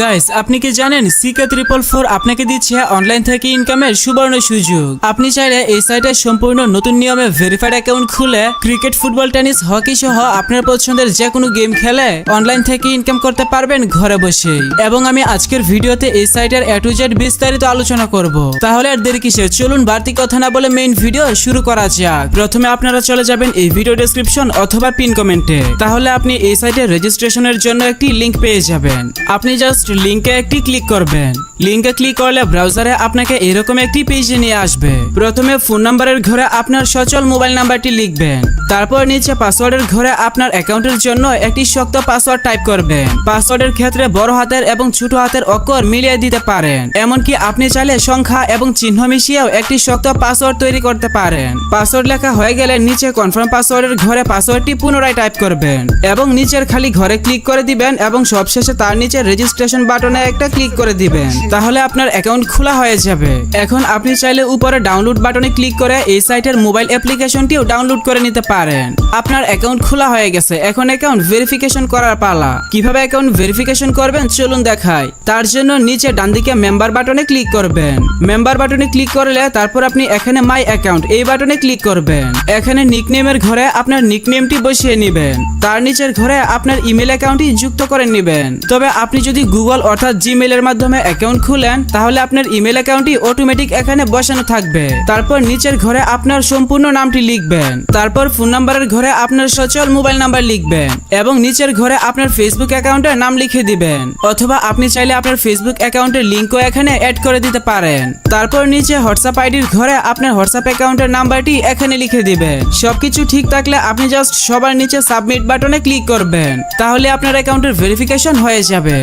Guys আপনি কি জানেন সিকে ত্রিপল ফোর আপনাকে দিচ্ছে অনলাইন থেকে ইনকামের সুবর্ণ সুযোগ? আপনি চাইলে এই সাইটে সম্পূর্ণ নতুন নিয়মে ভেরিফাইড অ্যাকাউন্ট খুলে ক্রিকেট ফুটবল টেনিস হকি সহ আপনার পছন্দের যে কোনো গেম খেলে অনলাইন থেকে ইনকাম করতে পারবেন ঘরে বসেই। এবং আমি আজকের ভিডিওতে এই সাইটের এ টু জেড বিস্তারিত আলোচনা করব। তাহলে আর দেরি কিসের? চলুন বাড়তি কথা না বলে মেইন ভিডিও শুরু করা যাক। প্রথমে আপনারা চলে যাবেন এই ভিডিও ডেসক্রিপশন অথবা পিন কমেন্টে তাহলে আপনি এই সাইটে রেজিস্ট্রেশনের জন্য একটি লিংক পেয়ে যাবেন। আপনি জাস্ট লিংকে একটি ক্লিক করবেন। লিংকে ক্লিক করলে ব্রাউজারে আপনাকে এরকম একটি পেজে নিয়ে আসবে। প্রথমে ফোন নাম্বারের ঘরে আপনার সচল মোবাইল নাম্বারটি লিখবেন। তারপর নিচে পাসওয়ার্ডের ঘরে আপনার অ্যাকাউন্টের জন্য একটি শক্ত পাসওয়ার্ড টাইপ করবেন। পাসওয়ার্ডের ক্ষেত্রে বড় হাতের এবং ছোট হাতের অক্ষর মিলিয়ে দিতে পারেন। এমনকি আপনি চাইলে সংখ্যা এবং চিহ্ন মিশিয়েও একটি শক্ত পাসওয়ার্ড তৈরি করতে পারেন। পাসওয়ার্ড লেখা হয়ে গেলে নিচে কনফার্ম পাসওয়ার্ডের ঘরে পাসওয়ার্ডটি পুনরায় টাইপ করবেন এবং নিচের খালি ঘরে ক্লিক করে দিবেন এবং সবশেষে তার নিচে রেজিস্ট্রেশন বাটনে একটা ক্লিক করে দিবেন। তাহলে আপনার অ্যাকাউন্ট খোলা হয়ে যাবে। এখন আপনি চাইলে উপরে ডাউনলোড বাটনে ক্লিক করে এই সাইটের মোবাইল অ্যাপ্লিকেশনটিও ডাউনলোড করে নিতে পারেন। আপনার অ্যাকাউন্ট খোলা হয়ে গেছে। এখন অ্যাকাউন্ট ভেরিফিকেশন করার পালা। কীভাবে অ্যাকাউন্ট ভেরিফিকেশন করবেন চলুন দেখাই। তার জন্য নিচে ডান দিকে মেম্বার বাটনে ক্লিক করবেন। মেম্বার বাটনে ক্লিক করলে তারপর আপনি এখানে মাই অ্যাকাউন্ট এই বাটনে ক্লিক করবেন। এখানে নিকনেমের ঘরে আপনার নিকনেমটি বসিয়ে নেবেন। তার নিচের ঘরে আপনার ইমেল অ্যাকাউন্টটি যুক্ত করে নেবেন। তবে আপনি যদি গুগল অর্থাৎ জিমেলের মাধ্যমে অ্যাকাউন্ট খুলেন, তাহলে আপনার ইমেল অ্যাকাউন্টটি অটোমেটিক এখানে বসানো থাকবে। তারপর নিচের ঘরে আপনার সম্পূর্ণ নামটি লিখবেন। তারপর ফোন নাম্বারের ঘরে আপনার সচল মোবাইল নাম্বার লিখবেন এবং নিচের ঘরে আপনার ফেসবুক অ্যাকাউন্টের নাম লিখে দিবেন। অথবা আপনি চাইলে আপনার ফেসবুক অ্যাকাউন্টের লিঙ্কও এখানে অ্যাড করে দিতে পারেন। তারপর নিচে হোয়াটসঅ্যাপ আইডির ঘরে আপনার হোয়াটসঅ্যাপ অ্যাকাউন্টের নাম্বারটি এখানে লিখে দিবেন। সবকিছু ঠিক থাকলে আপনি জাস্ট সবার নিচে সাবমিট বাটনে ক্লিক করবেন। তাহলে আপনার অ্যাকাউন্টের ভেরিফিকেশন হয়ে যাবে।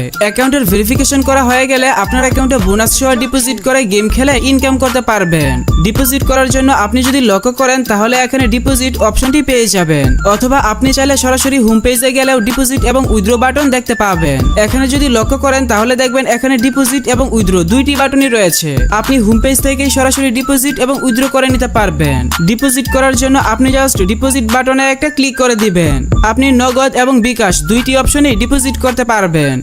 অ্যাকাউন্টের ভেরিফিকেশন করা হয়ে গেলে আপনার অ্যাকাউন্টে বোনাস সহ ডিপোজিট করে গেম খেলে ইনকাম করতে পারবেন। ডিপোজিট করার জন্য আপনি যদি লক্ষ্য করেন, তাহলে এখানে ডিপোজিট অপশনটি পেয়ে যাবেন। অথবা আপনি চাইলে সরাসরি হোম পেজে গেলেও ডিপোজিট এবং উইথড্র বাটন দেখতে পাবেন। এখানে যদি লক্ষ্য করেন, তাহলে দেখবেন এখানে ডিপোজিট এবং উইথড্র দুইটি বাটনই রয়েছে। আপনি হোম পেজ থেকেই সরাসরি ডিপোজিট এবং উইথড্র করে নিতে পারবেন। ডিপোজিট করার জন্য আপনি জাস্ট ডিপোজিট বাটনে একটা ক্লিক করে দিবেন। আপনি নগদ এবং বিকাশ দুইটি অপশনে ডিপোজিট করতে পারবেন।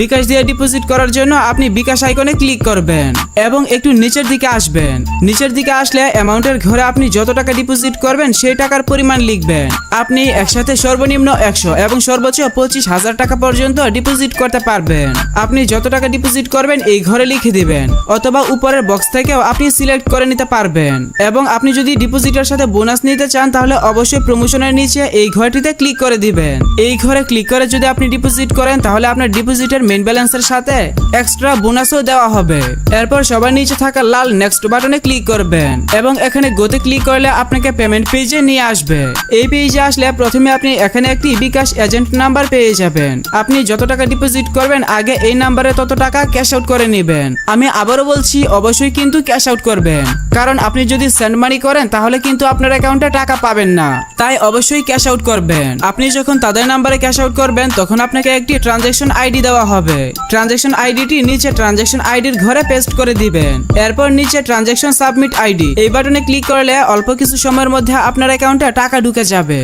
বিকাশ দিয়ে ডিপোজিট করার জন্য আপনি বিকাশ আইকনে ক্লিক করবেন এবং একটু নিচের দিকে আসবেন। নিচের দিকে আসলে অ্যামাউন্টের ঘরে আপনি যত টাকা ডিপোজিট করবেন, সেই টাকার পরিমাণ লিখবেন। আপনি একসাথে সর্বনিম্ন একশো এবং সর্বোচ্চ পঁচিশ হাজার টাকা পর্যন্ত ডিপোজিট করতে পারবেন। আপনি যত টাকা ডিপোজিট করবেন, এই ঘরে লিখে দিবেন, অথবা উপরের বক্স থেকেও আপনি সিলেক্ট করে নিতে পারবেন। এবং আপনি যদি ডিপোজিটের সাথে বোনাস নিতে চান, তাহলে অবশ্যই প্রমোশনের নিচে এই ঘরটিতে ক্লিক করে দিবেন। এই ঘরে ক্লিক করে যদি আপনি ডিপোজিট করেন, তাহলে আপনার ডিপোজিটের মেন ব্যালেন্সের সাথে এক্সট্রা বোনাসও দেওয়া হবে। এরপর সবার নিচে থাকা লাল নেক্সট বাটনে ক্লিক করবেন এবং এখানে গোতে ক্লিক করলে আপনাকে পেমেন্ট পেজে নিয়ে আসবে। এই পেজে আসলে প্রথমে আপনি এখানে একটি বিকাশ এজেন্ট নাম্বার পেয়ে যাবেন। আপনি যত টাকা ডিপোজিট করবেন, আগে এই নাম্বারে তত টাকা ক্যাশ আউট করে নেবেন। আমি আবারও বলছি, অবশ্যই কিন্তু ক্যাশ আউট করবেন। কারণ আপনি যদি সেন্ড মানি করেন, তাহলে কিন্তু আপনার অ্যাকাউন্টে টাকা পাবেন না। তাই অবশ্যই ক্যাশ আউট করবেন। আপনি যখন তাদের নাম্বারে ক্যাশ আউট করবেন, তখন আপনাকে একটি ট্রানজেকশন আইডি দেওয়া হবে। ট্রানজেকশন আইডিটি নিচে ট্রানজেকশন আইডির ঘরে পেস্ট করে দিবেন। এরপর নিচে ট্রানজেকশন সাবমিট আইডি এই বাটনে ক্লিক করলে অল্প কিছু সময়ের মধ্যে আপনার অ্যাকাউন্টে টাকা ঢুকে যাবে।